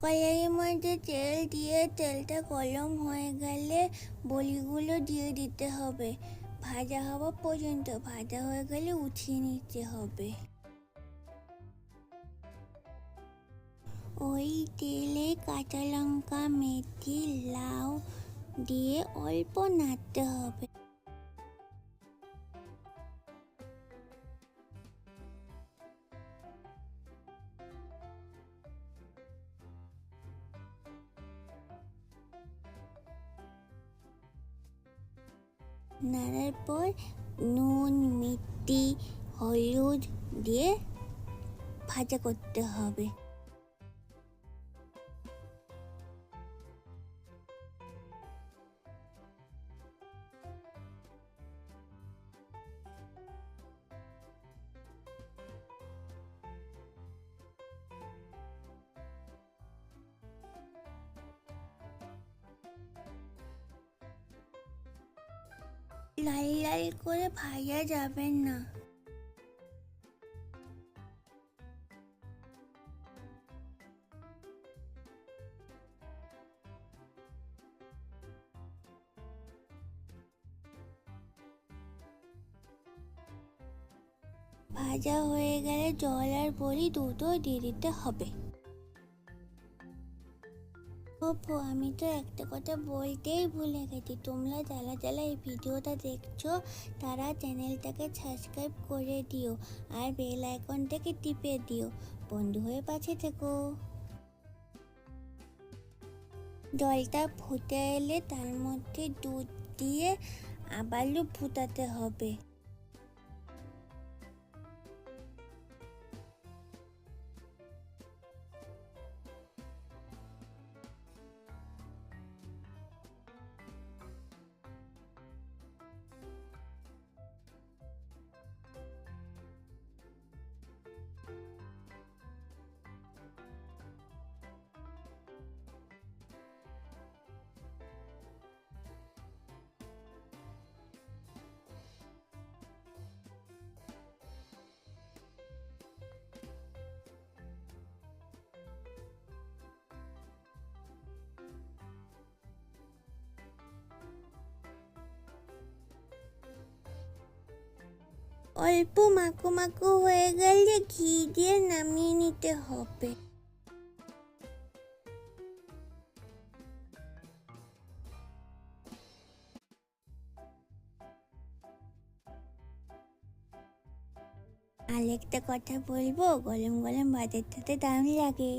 কড়াইয়ের মধ্যে তেল দিয়ে তেলটা গরম হয়ে গেলে বলিগুলো দিয়ে দিতে হবে। ভাজা হওয়া পর্যন্ত ভাজা হয়ে গেলে উঠিয়ে নিতে হবে। ওই তেলে কাঁচা লঙ্কা, মেথি, লাউ দিয়ে অল্প নাড়তে হবে। নাড়ার পর নুন মিষ্টি হলুদ দিয়ে ভাজা করতে হবে। লাল লাল করে ভাজা যাবে না। ভাজা হয়ে গেলে জল আর বড়ি দুটো দিয়ে দিতে হবে। ওপো আমি তো একটা কথা বলতেই ভুলে গেছি। তোমরা যারা যারা এই ভিডিওটা দেখছ, তারা চ্যানেলটাকে সাবস্ক্রাইব করে দিও আর বেল আইকনটাকে টিপে দিও। বন্ধু হয়ে পাশে থেকো। জলটা ফুটে এলে তার মধ্যে দুধ দিয়ে আবারও ফুটাতে হবে। অল্প মাখো মাখো হয়ে গেলে ঘি দিয়ে নামিয়ে নিতে হবে। আর একটা কথা বলব, গরম গরম ভাতের সাথে দারুণ লাগে।